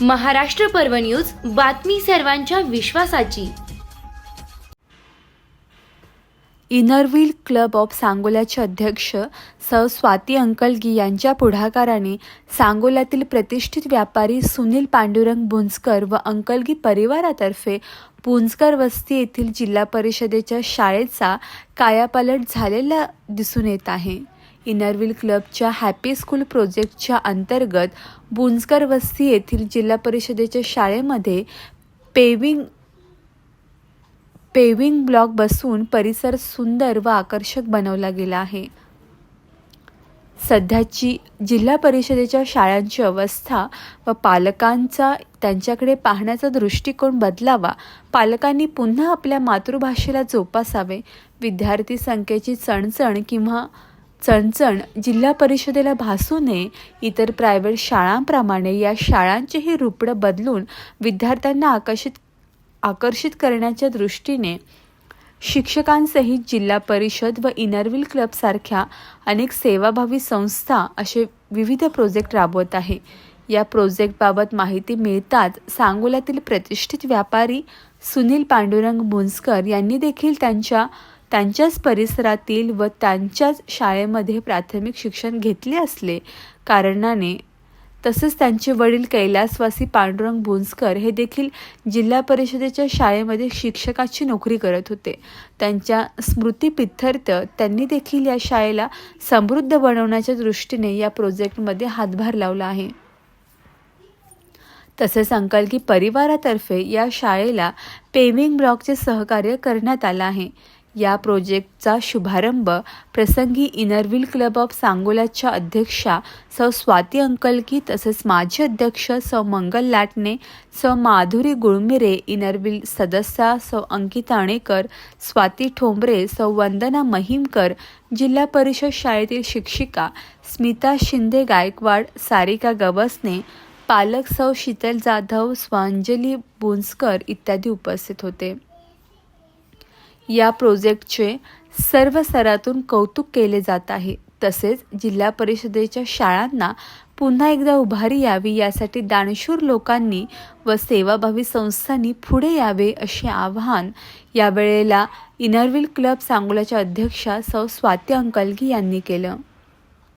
महाराष्ट्र पर्व न्यूज बातमी सर्वांच्या विश्वासाची. इनरव्हील क्लब ऑफ सांगोल्याचे अध्यक्ष सौ स्वाती अंकलगी यांच्या पुढाकाराने सांगोल्यातील प्रतिष्ठित व्यापारी सुनील पांडुरंग बुंजकर व अंकलगी परिवारातर्फे पुंजकर वस्ती येथील जिल्हा परिषदेच्या शाळेचा कायापालट झालेला दिसून येत आहे. इनरविल क्लबच्या हॅपी स्कूल प्रोजेक्टच्या अंतर्गत बुंजकर वस्ती येथील जिल्हा परिषदेच्या शाळेमध्ये पेविंग पेविंग ब्लॉक बसून परिसर सुंदर व आकर्षक बनवला गेला आहे. सध्याची जिल्हा परिषदेच्या शाळांची अवस्था व पालकांचा त्यांच्याकडे पाहण्याचा दृष्टिकोन बदलावा पालकांनी पुन्हा आपल्या मातृभाषेला जोपासावे विद्यार्थी संख्येची चणचण किंवा चणचण जिल्हा परिषदेला भासू नये इतर प्रायव्हेट शाळांप्रमाणे या शाळांचेही रुपडं बदलून विद्यार्थ्यांना आकर्षित आकर्षित करण्याच्या दृष्टीने शिक्षकांसहित जिल्हा परिषद व इनरविल क्लबसारख्या अनेक सेवाभावी संस्था असे विविध प्रोजेक्ट राबवत आहे. या प्रोजेक्टबाबत माहिती मिळताच सांगोल्यातील प्रतिष्ठित व्यापारी सुनील पांडुरंग मुंजकर यांनी देखील त्यांच्या त्यांच्याच परिसरातील व त्यांच्याच शाळेमध्ये प्राथमिक शिक्षण घेतले असले कारणाने तसेच त्यांचे वडील कैलासवासी पांडुरंग बुंजकर हे देखील जिल्हा परिषदेच्या शाळेमध्ये शिक्षकाची नोकरी करत होते. त्यांच्या स्मृतीपित्यर्थ त्यांनी देखील या शाळेला समृद्ध बनवण्याच्या दृष्टीने या प्रोजेक्टमध्ये हातभार लावला आहे. तसेच अंकलगी परिवारातर्फे या शाळेला पेविंग ब्लॉकचे सहकार्य करण्यात आलं आहे. या प्रोजेक्टचा शुभारंभ प्रसंगी इनरव्हील क्लब ऑफ सांगोल्याच्या अध्यक्षा सौ स्वाती अंकलकी तसेच माजी अध्यक्ष सौ मंगल लाटणे सौ माधुरी गुळमिरे इनरव्हील सदस्या सौ अंकिता अणेकर स्वाती ठोंबरे सौ वंदना महिमकर जिल्हा परिषद शाळेतील शिक्षिका स्मिता शिंदे गायकवाड सारिका गवसने पालक सौ शीतल जाधव स्वांजली बुंजकर इत्यादी उपस्थित होते. या प्रोजेक्टचे सर्व स्तरातून कौतुक केले जात आहे. तसेच जिल्हा परिषदेच्या शाळांना पुन्हा एकदा उभारी यावी यासाठी दानशूर लोकांनी व सेवाभावी संस्थांनी पुढे यावे असे आवाहन यावेळेला इनरविल क्लब सांगोल्याच्या अध्यक्षा सौ स्वाती अंकलगी यांनी केलं.